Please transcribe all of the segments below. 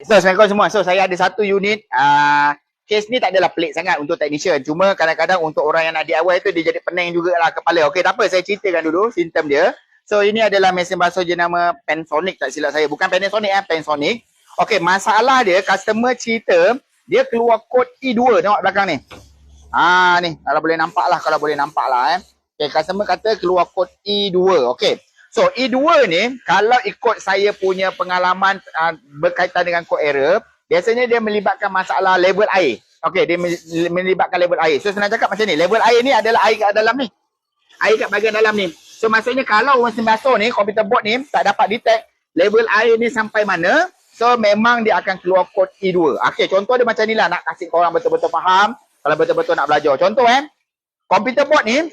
So, Assalamualaikum semua. So, saya ada satu unit. Uh, case ni tak adalah pelik sangat untuk technician. Cuma kadang-kadang untuk orang yang nak DIY tu, dia jadi pening jugalah kepala. Okey, tak apa. Saya ceritakan dulu simptom dia. So, ini adalah mesin basuh jenama Pensonic tak silap saya. Bukan Panasonic eh, Pensonic. Okey, masalah dia, customer cerita, dia keluar kod E2. Tengok belakang ni. Ah ni, kalau boleh nampak lah, kalau boleh nampak lah eh. Okay, customer kata keluar kod E2. Okay. So E2 ni kalau ikut saya punya pengalaman uh, berkaitan dengan kod error, biasanya dia melibatkan masalah level air. Okey, dia melibatkan level air. So senang cakap macam ni, level air ni adalah air kat dalam ni. Air kat bahagian dalam ni. So maksudnya kalau mesin basuh ni, komputer board ni tak dapat detect level air ni sampai mana, so memang dia akan keluar kod E2. Okey, contoh dia macam ni lah nak kasih korang betul-betul faham kalau betul-betul nak belajar. Contoh eh, komputer board ni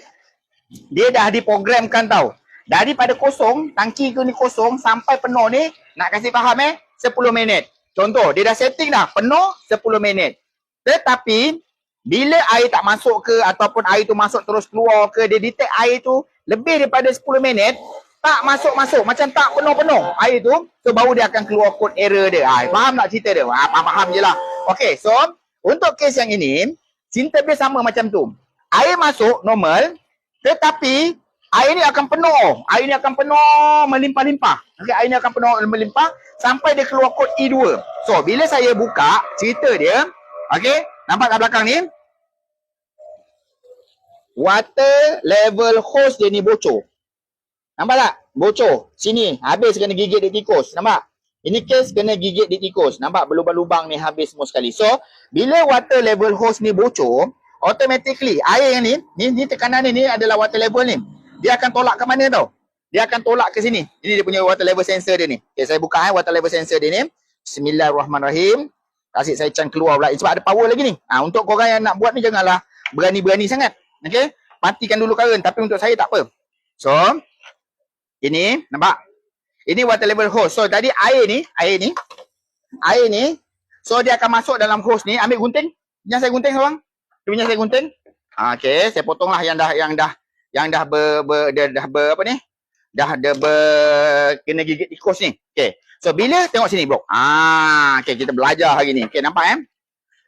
dia dah diprogramkan tau. Daripada kosong, tangki tu ni kosong sampai penuh ni, nak kasih faham eh, 10 minit. Contoh, dia dah setting dah, penuh 10 minit. Tetapi, bila air tak masuk ke ataupun air tu masuk terus keluar ke, dia detect air tu lebih daripada 10 minit, tak masuk-masuk, macam tak penuh-penuh air tu, so baru dia akan keluar kod error dia. Ha, faham tak cerita dia? Ha, faham-faham je lah. Okay, so untuk kes yang ini, cinta dia sama macam tu. Air masuk normal, tetapi air ni akan penuh. Air ni akan penuh melimpah-limpah. Okay, air ni akan penuh melimpah sampai dia keluar kod E2. So, bila saya buka cerita dia, okay, nampak kat belakang ni, water level hose dia ni bocor. Nampak tak? Bocor. Sini, habis kena gigit di tikus. Nampak? Ini case kena gigit di tikus. Nampak berlubang-lubang ni habis semua sekali. So, bila water level hose ni bocor, automatically air yang ni, ni, ni tekanan ni, ni adalah water level ni. Dia akan tolak ke mana tau? Dia akan tolak ke sini. Ini dia punya water level sensor dia ni. Okay, saya buka eh water level sensor dia ni. Bismillahirrahmanirrahim. Kasih saya can keluar pula. Sebab ada power lagi ni. Ha, untuk korang yang nak buat ni janganlah berani-berani sangat. Okay. Matikan dulu current. Tapi untuk saya tak apa. So. Ini. Nampak? Ini water level hose. So tadi air ni. Air ni. Air ni. So dia akan masuk dalam hose ni. Ambil gunting. Yang saya gunting seorang. Punya saya gunting. Ha, okay. Saya potonglah yang dah yang dah yang dah ber, ber dah, dah ber apa ni? Dah ada ber kena gigit tikus ni. Okey. So bila tengok sini bro. Ah, okey kita belajar hari ni. Okey nampak eh?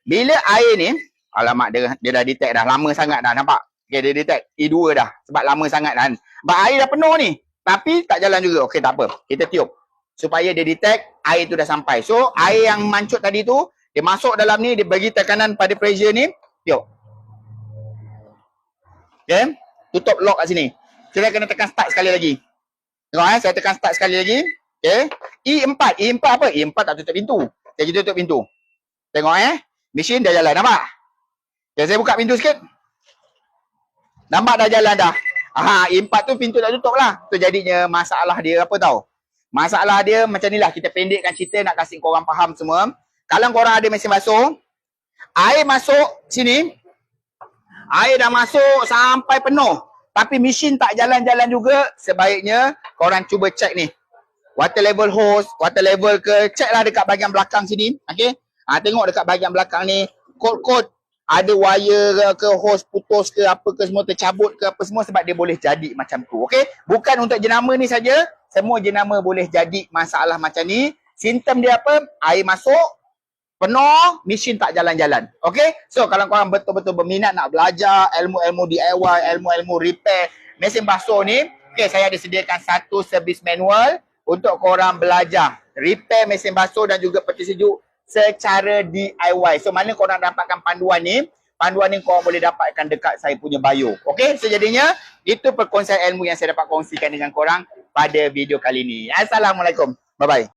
Bila air ni alamak dia dia dah detect dah lama sangat dah nampak. Okey dia detect E2 dah sebab lama sangat dah. Sebab air dah penuh ni. Tapi tak jalan juga. Okey tak apa. Kita tiup supaya dia detect air tu dah sampai. So air yang mancut tadi tu dia masuk dalam ni dia bagi tekanan pada pressure ni. Tiup. Okay tutup lock kat sini. Saya kena tekan start sekali lagi. Tengok eh, saya tekan start sekali lagi. Okay. E4. E4 apa? E4 tak tutup pintu. Saya jadi tutup pintu. Tengok eh. Mesin dah jalan. Nampak? Okay, saya buka pintu sikit. Nampak dah jalan dah. Aha, E4 tu pintu tak tutup lah. Tu jadinya masalah dia apa tau? Masalah dia macam ni lah. Kita pendekkan cerita nak kasih korang faham semua. Kalau korang ada mesin basuh, air masuk sini, air dah masuk sampai penuh. Tapi mesin tak jalan-jalan juga. Sebaiknya korang cuba check ni. Water level hose water level ke check lah dekat bahagian belakang sini. Okey? Ha, tengok dekat bahagian belakang ni. Kod-kod ada wire ke, ke hose putus ke apa ke semua tercabut ke apa semua sebab dia boleh jadi macam tu. Okey? Bukan untuk jenama ni saja. Semua jenama boleh jadi masalah macam ni. Simptom dia apa? Air masuk penuh, mesin tak jalan-jalan. Okay? So, kalau korang betul-betul berminat nak belajar ilmu-ilmu DIY, ilmu-ilmu repair mesin basuh ni, okay, saya ada sediakan satu servis manual untuk korang belajar repair mesin basuh dan juga peti sejuk secara DIY. So, mana korang dapatkan panduan ni? Panduan ni korang boleh dapatkan dekat saya punya bio. Okay? So, jadinya, itu perkongsian ilmu yang saya dapat kongsikan dengan korang pada video kali ni. Assalamualaikum. Bye-bye.